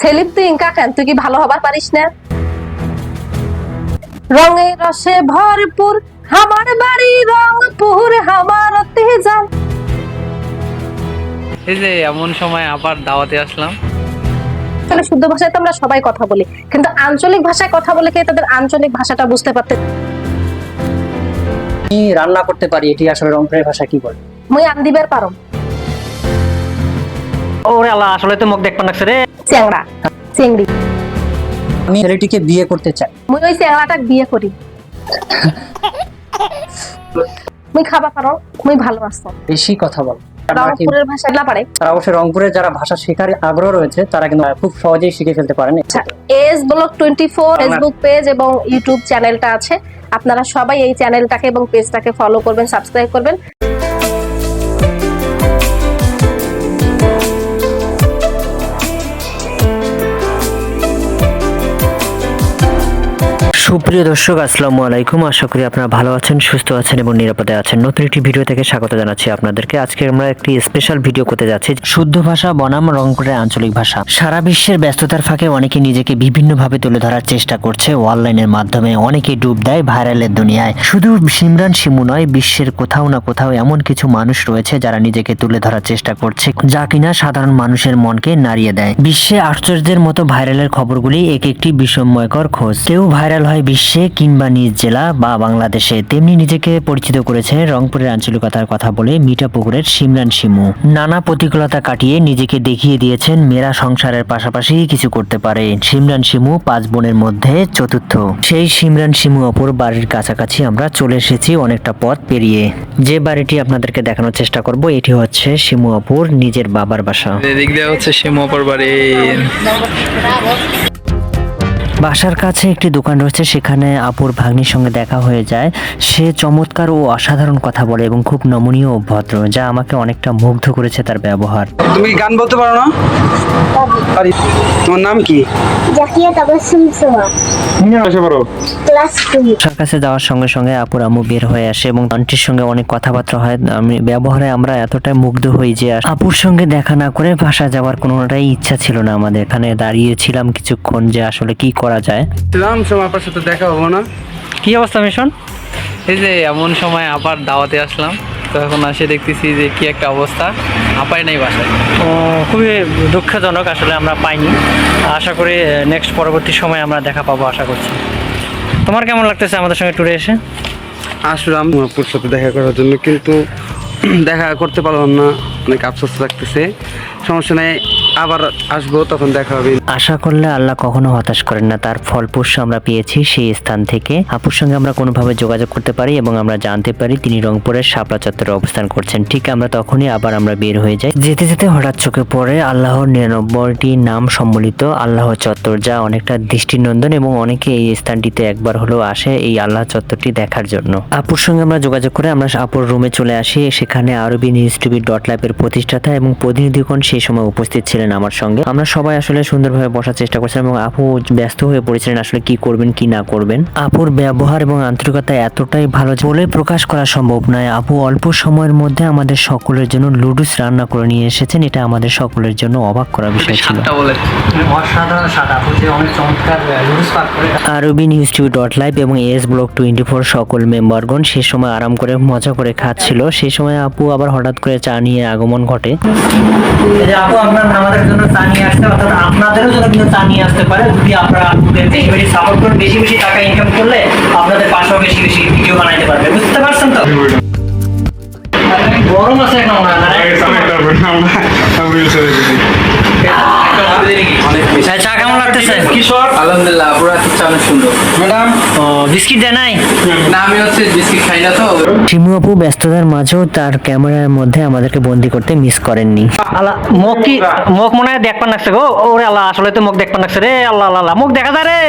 সেলিম তুই ইনকা কেন? তুই কি ভালো হবার পারিস না? রঙে রসে ভরপুর আমার বাড়ি রংপুর আমার তেজান এই যে এমন সময় আবার দাওয়াতে আসলাম। তাহলে শুদ্ধ ভাষায় তো আমরা সবাই কথা বলি কিন্তু আঞ্চলিক ভাষায় কথা বলে কে তাদের আঞ্চলিক ভাষাটা বুঝতে পারতে? আমি রান্না করতে পারি? এটি আসলে রংপুরের ভাষা কি বলে? মুই আন্দিবের পারম। ওরে আল্লাহ আসলে তো মুখ লাগছে রে। চ্যাংড়া চিংড়ি আমি ছেলেটিকে বিয়ে করতে চাই। মুই ওই বিয়ে করি। মুই খাবা পারো মুই ভালো আছো। বেশি কথা বল। রংপুরের ভাষা না পারে? তারা অবশ্যই রংপুরের যারা ভাষা শেখার আগ্রহ রয়েছে তারা কিন্তু খুব সহজেই শিখে ফেলতে পারেন আচ্ছা S block twenty four Facebook page এবং ইউটিউব চ্যানেলটা আছে। আপনারা সবাই এই চ্যানেলটাকে এবং পেজটাকে ফলো করবেন সাবস্ক্রাইব করবেন। সুপ্রিয় দর্শক, আসসালামু আলাইকুম। আশা করি আপনারা ভালো আছেন, সুস্থ আছেন এবং নিরাপদে আছেন। নতুন একটি ভিডিও থেকে স্বাগত জানাচ্ছি আপনাদেরকে। আজকে আমরা একটি স্পেশাল ভিডিও করতে যাচ্ছি, শুদ্ধ ভাষা, বনাম, রংপুরের আঞ্চলিক ভাষা। সারা বিশ্বের ব্যস্ততার ফাঁকে অনেকে নিজেকে বিভিন্নভাবে তুলে ধরার চেষ্টা করছে অনলাইনের মাধ্যমে। অনেকে ডুব দেয় ভাইরালের দুনিয়ায়। শুধু সিমরান শিমু নয়, বিশ্বের কোথাও না কোথাও এমন কিছু মানুষ রয়েছে যারা নিজেকে তুলে ধরার চেষ্টা করছে, যা কিনা সাধারণ মানুষের মনকে নাড়িয়ে দেয়। বিশ্বে আশ্চর্যের মতো ভাইরালের খবরগুলি এক একটি বিস্ময়কর খোঁজ। কেউ ভাইরাল হয় বিশ্বে কিংবা নিজ জেলা বা বাংলাদেশে তেমনি নিজেকে পরিচিত করেছে রংপুরের আঞ্চলিকতার কথা বলে মিঠাপুকুরের সিমরান শিমু। নানা প্রতিকূলতা কাটিয়ে নিজেকে দেখিয়ে দিয়েছেন মেয়েরা সংসারের পাশাপাশি কিছু করতে পারে। সিমরান শিমু পাঁচ বোনের মধ্যে চতুর্থ। সেই সিমরান শিমু অপর বাড়ির কাছাকাছি আমরা চলে এসেছি অনেকটা পথ পেরিয়ে। যে বাড়িটি আপনাদেরকে দেখানোর চেষ্টা করব, এটি হচ্ছে শিমু অপুর নিজের বাবার বাসা। হচ্ছে শিমপর বাড়ি। বাসার কাছে একটি দোকান রয়েছে সেখানে আপুর ভাগ্নির সঙ্গে দেখা হয়ে যায়। সে চমৎকার ও অসাধারণ কথা বলে এবং খুব নমনীয় ও ভদ্র যা আমাকে অনেকটা মুগ্ধ করেছে তার ব্যবহার। তুমি গান বলতে পারো না? পারি তোমার নাম কি? Zakia Tabassum Soma class two. বাসার কাছে যাওয়ার সঙ্গে সঙ্গে আপুর আম্মু বের হয়ে আসে এবং আন্টির সঙ্গে অনেক কথাবার্তা হয়। আমি ব্যবহারে আমরা এতটাই মুগ্ধ হই যে আপুর সঙ্গে দেখা না করে বাসা যাওয়ার কোনোটাই ইচ্ছা ছিল না আমাদের। এখানে দাঁড়িয়েছিলাম কিছুক্ষণ যে আসলে কি করা যায়। রাম সোমাপার সাথে দেখা হব না। কি অবস্থা মিশন? এই যে এমন সময় আবার দাওয়াতে আসলাম তো এখন আসে দেখতেছি যে কি একটা অবস্থা। আপাই নাই বাসায়। ও, খুবই দুঃখজনক আসলে আমরা পাইনি। আশা করি নেক্সট পরবর্তী সময় আমরা দেখা পাবো আশা করছি। তোমার কেমন লাগতেছে আমাদের সঙ্গে ট্যুরে এসে? আসলাম সোমাপুর সাথে দেখা করার জন্য কিন্তু দেখা করতে পারলাম না। অনেক আফসোস লাগতেছে। সমস্যা নেই আবার আসব, তখন দেখা হবে। আশা করলে আল্লাহ কখনো হতাশ করেন না। তার ফলপুষ্য আমরা পেয়েছি সেই স্থান থেকে। আপুর সঙ্গে আমরা কোনোভাবে যোগাযোগ করতে পারি এবং আমরা জানতে পারি তিনি রংপুরের শাপলা চত্বরে অবস্থান করছেন। ঠিক আমরা তখনই আবার আমরা বের হয়ে যাই। যেতে যেতে হঠাৎ চোখে পড়ে আল্লাহর নিরানব্বইটি নাম সম্বলিত আল্লাহ চত্বর, যা অনেকটা দৃষ্টিনন্দন এবং অনেকে এই স্থানটিতে একবার হলেও আসে এই আল্লাহ চত্বরটি দেখার জন্য। আপুর সঙ্গে আমরা যোগাযোগ করে আমরা আপুর রুমে চলে আসি। সেখানে আরবি নিউজ টিভি ডট ল্যাবের প্রতিষ্ঠাতা এবং প্রতিনিধিগণ সেই সময় উপস্থিত ছিলেন। আমার সঙ্গে। আমরা সবাই আসলে সুন্দরভাবে বসার চেষ্টা করছিলাম এবং আপু ব্যস্ত হয়ে পড়েছিলেন আসলে কি করবেন কি না করবেন। আপুর ব্যবহার এবং আন্তরিকতা এতটাই ভালো যে বলে প্রকাশ করা সম্ভব নয়। আপু অল্প সময়ের মধ্যে আমাদের সকলের জন্য লুডুস রান্না করে নিয়ে এসেছেন। এটা আমাদের সকলের জন্য অবাক করা বিষয় ছিল। সাতটা বলে অসাধারণ স্বাদ। আপু যে অনেক চমৎকার লুডুস পাক করে RB news TV dot live এবং এস ব্লক টোয়েন্টি ফোর সকল মেম্বারগণ সে সময় আরাম করে মজা করে খাচ্ছিল। সেই সময় আপু আবার হঠাৎ করে চা নিয়ে আগমন ঘটে। আপু আপনার আমাদের জন্য চা নিয়ে আসতে অর্থাৎ আপনাদেরও জন্য কিন্তু চা নিয়ে আসতে পারে। যদি আপনারা বেশি বেশি সাপোর্ট করেন বেশি বেশি টাকা ইনকাম করলে আপনাদের পাশেও বেশি বেশি ভিডিও বানাইতে পারবে। বুঝতে পারছেন তো? গরম আছে এখন মনে হয় না রে? হ্যাঁ, চা কেমন লাগতেছে আলহামদুলিল্লাহ পুরো অনেক সুন্দর। ম্যাডাম? বিস্কিট দেয় নাই? না আমি হচ্ছে বিস্কিট খাই না তো। শিমু আপু ব্যস্ততার মাঝেও তার ক্যামেরার মধ্যে আমাদেরকে বন্দি করতে মিস করেননি। আল্লাহ মুখ কি মুখ মনে হয় দেখবার লাগছে গো। ওরে আল্লাহ আসলে তো মুখ দেখবার লাগছে রে। আল্লাহ আল্লাহ মুখ দেখা যায় রে।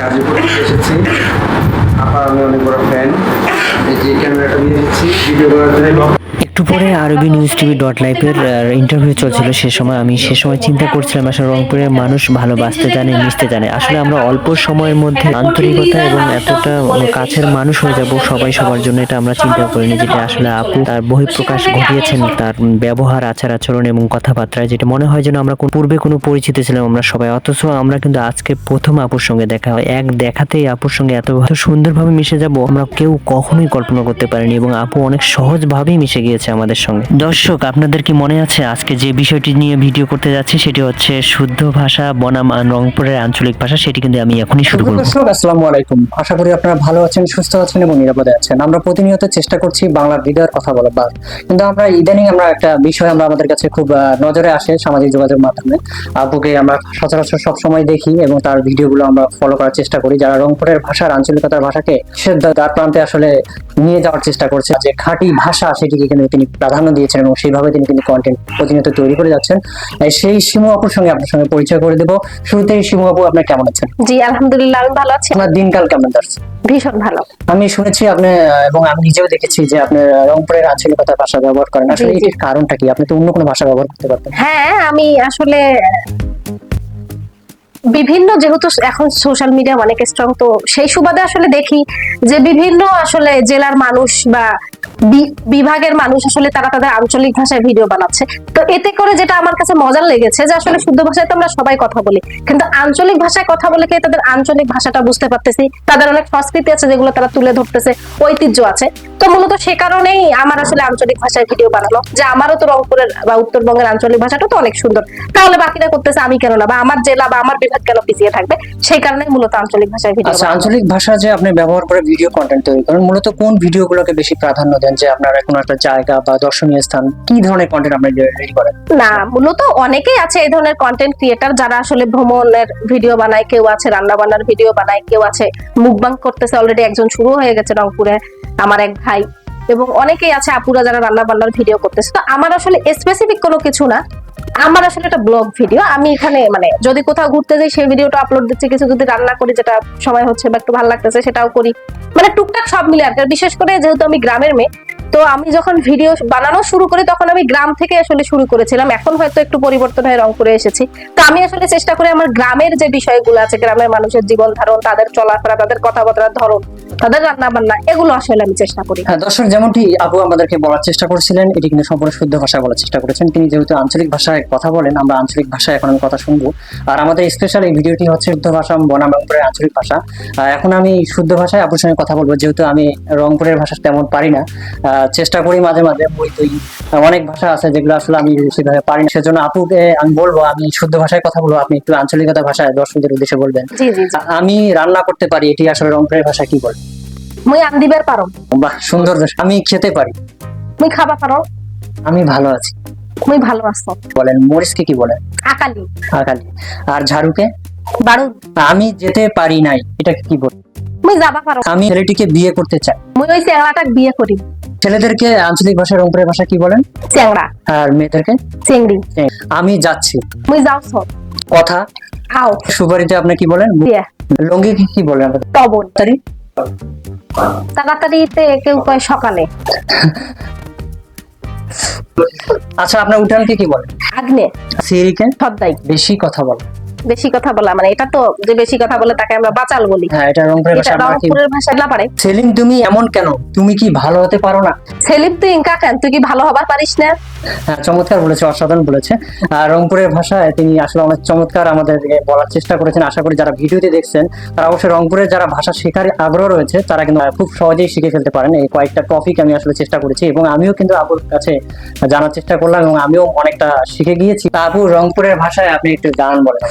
গাজীপুর এসেছি। আপনার আমি অনেক বড় ফ্যান এই যে ক্যামেরাটা নিয়ে দিচ্ছি ভিডিও করার জন্য। একটু পরে আরবি নিউজ টিভি ডট লাইভের ইন্টারভিউ চলছিল সে সময়। আমি সে সময় চিন্তা করছিলাম, আসলে রংপুরের মানুষ ভালোবাসতে জানে, মিশতে জানে। আসলে আমরা অল্প সময়ের মধ্যে আন্তরিকতা এবং এতটা কাছের মানুষ হয়ে যাব সবাই সবার জন্য, এটা আমরা চিন্তা করিনি যেটা আসলে আপু তার বহিঃপ্রকাশ ঘটিয়েছেন, তার ব্যবহার, আচার আচরণ এবং কথাবার্তায়, যেটা মনে হয় যেন আমরা পূর্বে কোনো পরিচিত ছিলাম আমরা সবাই। অথচ আমরা কিন্তু আজকে প্রথম আপুর সঙ্গে দেখা হয়। এক দেখাতেই আপুর সঙ্গে এত সুন্দরভাবে মিশে যাব, আমরা কেউ কখনোই কল্পনা করতে পারিনি এবং আপু অনেক সহজভাবেই মিশে গিয়েছে। আমাদের সঙ্গে। দর্শক, আপনাদের কি মনে আছে আজকে যে বিষয়টি নিয়ে ভিডিও করতে যাচ্ছি? সেটি হচ্ছে শুদ্ধ ভাষা বনাম রংপুরের আঞ্চলিক ভাষা। সেটি কিন্তু আমি এখনই শুরু করব। দর্শক, আসসালামু আলাইকুম। আশা করি আপনারা ভালো আছেন, সুস্থ আছেন এবং নিরাপদে আছেন। আমরা প্রতিনিয়ত চেষ্টা করছি বাংলা ভিডিওর কথা বলবার কিন্তু আমরা ইদানিং আমরা একটা বিষয় আমরা আমাদের কাছে খুব নজরে আসে সামাজিক যোগাযোগ মাধ্যমে। আপুকে আমরা সচরাচর সবসময় দেখি এবং তার ভিডিওগুলো আমরা ফলো করার চেষ্টা করি। যারা রংপুরের ভাষার আঞ্চলিকতার ভাষাকে সে দ্বার প্রান্তে আসলে নিয়ে যাওয়ার চেষ্টা করছে, যে খাঁটি ভাষা সেটিকে কিন্তু তিনি প্রাধান্য দিয়েছেন এবং সেইভাবে তিনি কিন্তু কন্টেন্ট প্রতিনিয়ত তৈরি করে যাচ্ছেন। সেই শিমু আপুর সঙ্গে আপনার সঙ্গে পরিচয় করে দেবো। শুরুতেই শিমু আপু আপনার কেমন আছেন? জি আলহামদুলিল্লাহ আমি ভালো আছি। আপনার দিনকাল কেমন যাচ্ছে? ভীষণ ভালো। আমি শুনেছি আপনি এবং আমি নিজেও দেখেছি যে আপনি রংপুরের আঞ্চলিকতার ভাষা ব্যবহার করেন। আসলে। এটির কারণটা কি? আপনি তো অন্য কোনো ভাষা ব্যবহার করতে পারতেন। হ্যাঁ আমি আসলে বিভিন্ন যেহেতু এখন সোশ্যাল মিডিয়া অনেক স্ট্রং তো সেই সুবাদে আসলে দেখি যে বিভিন্ন আসলে জেলার মানুষ বি- বিভাগের মানুষ আসলে তারা তাদের আঞ্চলিক ভাষায় ভিডিও বানাচ্ছে। তো এতে করে যেটা আমার কাছে মজার লেগেছে যে আসলে শুদ্ধ ভাষায় তো আমরা সবাই কথা বলি কিন্তু আঞ্চলিক ভাষায় কথা বলে কি তাদের আঞ্চলিক ভাষাটা বুঝতে পারতেছি? তাদের অনেক সংস্কৃতি আছে যেগুলো তারা তুলে ধরতেছে ঐতিহ্য আছে। তো মূলত সে কারণেই আমার আসলে আঞ্চলিক ভাষায় ভিডিও বানানো যে আমারও তো রংপুরের বা উত্তরবঙ্গের আঞ্চলিক ভাষাটা তো অনেক সুন্দর। তাহলে বাকিরা করতেছে আমি কেন না? বা আমার জেলা বা আমার বিভাগ কেন পিছিয়ে থাকবে? সেই কারণে মূলত আঞ্চলিক ভাষায় ভিডিও আচ্ছা আঞ্চলিক ভাষা যে আপনি ব্যবহার করে ভিডিও কন্টেন্ট তৈরি করেন মূলত কোন ভিডিওগুলোকে বেশি প্রাধান্য দেন? যে আপনার কোনো একটা জায়গা বা দর্শনীয় স্থান কি ধরনের কন্টেন্ট আপনি রেডি করেন? না, মূলত অনেকেই আছে এই ধরনের কন্টেন্ট ক্রিয়েটার যারা আসলে ভ্রমণের ভিডিও বানায়, কেউ আছে রান্না বান্নার ভিডিও বানায়, কেউ আছে মুখবাং করতেছে অলরেডি একজন শুরু হয়ে গেছে রংপুরে, আমার এক ভাই, এবং অনেকেই আছে আপুরা যারা রান্না বান্নার ভিডিও করতেছে। তো আমার আসলে স্পেসিফিক কোনো কিছু না। আমার আসলে একটা ব্লগ ভিডিও। আমি এখানে মানে যদি কোথাও ঘুরতে যাই, সেই ভিডিওটা আপলোড দিচ্ছি, কিছু যদি রান্না করি, যেটা সময় হচ্ছে বা একটু ভালো লাগতেছে, সেটাও করি। মানে টুকটাক সব মিলে আর বিশেষ করে যেহেতু আমি গ্রামের মেয়ে তো আমি যখন ভিডিও বানানো শুরু করি, তখন আমি গ্রাম থেকে আসলে শুরু করেছিলাম। এখন হয়তো একটু পরিবর্তন হয়ে রংপুরে এসেছি। তো আমি আসলে চেষ্টা করি আমার গ্রামের যে বিষয়গুলো আছে, গ্রামের মানুষের জীবন ধারণ, তাদের চলাফেরা, তাদের কথাবার্তার ধরন, তাদের রান্না বান্না এগুলো আসলে আমি চেষ্টা করি। হ্যাঁ দর্শক, যেমনটি আপু আমাদেরকে বলার চেষ্টা করছিলেন, এটি কিন্তু সম্পূর্ণ শুদ্ধ ভাষায় বলার চেষ্টা করেছেন। তিনি যেহেতু আঞ্চলিক ভাষায় কথা বলেন, আমরা আঞ্চলিক ভাষায় এখন আমি কথা শুনব। আর আমাদের স্পেশাল এই ভিডিওটি হচ্ছে শুদ্ধ ভাষা বনাম রংপুরের আঞ্চলিক ভাষা। এখন আমি শুদ্ধ ভাষায় আপুর সঙ্গে কথা বলব, যেহেতু আমি রংপুরের ভাষা তেমন পারি না। চেষ্টা করি মাঝে মাঝে বই তৈ অনেক ভাষা আছে যেগুলো আসলে আমি সেভাবে পারি না। সেজন্য আপুকে আমি বলব আমি শুদ্ধ ভাষায় কথা বলব আপনি একটু আঞ্চলিকতা ভাষায় দর্শকদের উদ্দেশ্যে বলবেন। আমি রান্না করতে পারি এটি আসলে রংপুরের ভাষা কি বলে? মুই আন্দিবার পারো। বাহ সুন্দর আমি খেতে পারি। মুই খাবা পারো। আমি ভালো আছি। মুই ভালো আছো। বলেন মরিচকে কি বলেন? আকালি। আকালি। আর ঝাড়ুকে? বারু আমি যেতে পারি নাই এটাকে কি বল? মুই যাবা পারো। আমি ছেলেটিকে বিয়ে করতে চাই। মুই ওই চ্যাংড়াটাক বিয়ে করি। ছেলেদেরকে আঞ্চলিক ভাষা রংপুরের ভাষা কি বলেন? চ্যাংড়া। আর মেয়েদেরকে? চিংড়ি। আমি যাচ্ছি। মুই যাওছ কথা? আও সুপারিতে আপনি কি বলেন? দিয়ে লঙ্গি কি কি বলেন? আপনাদের? তবন তাড়াতাড়ি। তাড়াতাড়িতে কেউ কয় সকালে। আচ্ছা আপনার উঠানকে কি বলেন? আগ্নে। সিঁড়িকে সদ্দাই বেশি কথা বলে বেশি কথা বলা মানে এটা তো যে বেশি কথা বলে তাকে আমরা বাচাল বলি। হ্যাঁ এটা রংপুরের ভাষা রংপুরের ভাষায় না পারে। সেলিম তুমি এমন কেন? তুমি কি ভালো হতে পারো না? সেলিম তুই ইনকা কেন? তুই কি ভালো হবার পারিস না? হ্যাঁ চমৎকার বলেছে অসাধারণ বলেছে। আর রংপুরের ভাষায় তিনি আসলে অনেক চমৎকার আমাদের বলার চেষ্টা করেছেন। আশা করি যারা ভিডিওতে দেখছেন তারা অবশ্যই রংপুরের যারা ভাষা শেখার আগ্রহ রয়েছে তারা কিন্তু খুব সহজেই শিখে ফেলতে পারেন। এই কয়েকটা টপিক আমি আসলে চেষ্টা করেছি এবং আমিও কিন্তু আপুর কাছে জানার চেষ্টা করলাম এবং আমিও অনেকটা শিখে গিয়েছি। তা আপু রংপুরের ভাষায় আপনি একটু গান বলেন।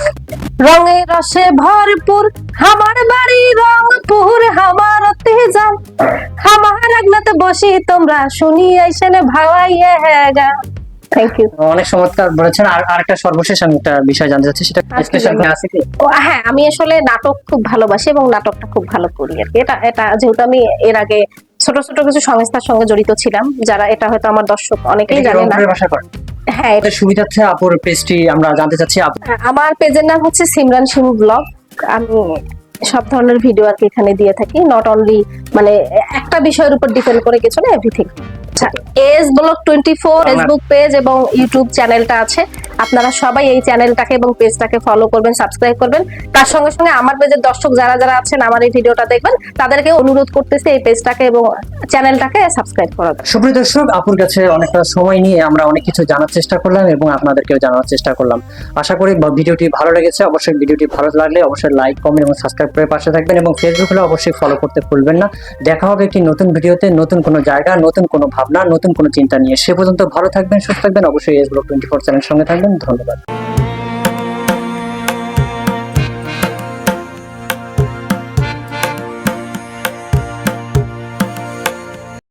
রঙে রসে ভরপুর আমার বাড়ি রংপুর আমার তেজান আমার আগনাতে বসি তোমরা শুনি আইসেনে ভাওয়াইয়ে ইউ অনেক চমৎকার বলেছেন। আর আরেকটা সর্বশেষ আমি একটা বিষয় জানতে চাচ্ছি সেটা স্পেশাল বলুন। আছে কি? ও হ্যাঁ আমি আসলে নাটক খুব ভালোবাসি এবং নাটকটা খুব ভালো করি আর কি। এটা এটা যেহেতু আমি এর আগে ছোট ছোট কিছু সংস্থার সঙ্গে জড়িত ছিলাম যারা এটা হয়তো আমার দর্শক অনেকেই জানে না। হ্যাঁ এটা সুবিধার্থে আপুর পেজটি আমরা জানতে চাচ্ছি। আপু আমার পেজের নাম হচ্ছে সিমরান শিমু ব্লগ আমি সব ধরনের ভিডিও আর কি এখানে দিয়ে থাকি। নট অনলি মানে একটা বিষয়ের উপর ডিপেন্ড করে কিছু না এভরিথিং আচ্ছা S block twenty four Facebook page এবং ইউটিউব চ্যানেলটা আছে। আপনারা সবাই এই চ্যানেলটাকে এবং পেজটাকে ফলো করবেন সাবস্ক্রাইব করবেন। তার সঙ্গে সঙ্গে আমার পেজের দর্শক যারা যারা আছেন আমার এই ভিডিওটা দেখবেন তাদেরকে অনুরোধ করতেছি এই পেজটাকে এবং চ্যানেলটাকে সাবস্ক্রাইব করার। সুপ্রিয় দর্শক আপুর কাছে অনেকটা সময় নিয়ে আমরা অনেক কিছু জানার চেষ্টা করলাম এবং আপনাদেরকেও জানার চেষ্টা করলাম। আশা করি ভিডিওটি ভালো লেগেছে। অবশ্যই ভিডিওটি ভালো লাগলে অবশ্যই লাইক কমেন্ট এবং সাবস্ক্রাইব করে পাশে থাকবেন এবং ফেসবুক হলে অবশ্যই ফলো করতে ভুলবেন না। দেখা হবে একটি নতুন ভিডিওতে নতুন কোনো জায়গা নতুন কোনো ভাবনা নতুন কোনো চিন্তা নিয়ে সে পর্যন্ত ভালো থাকবেন, সুস্থ থাকবেন। অবশ্যই S block twenty four channel সঙ্গে থাকবেন। ধন্যবাদ।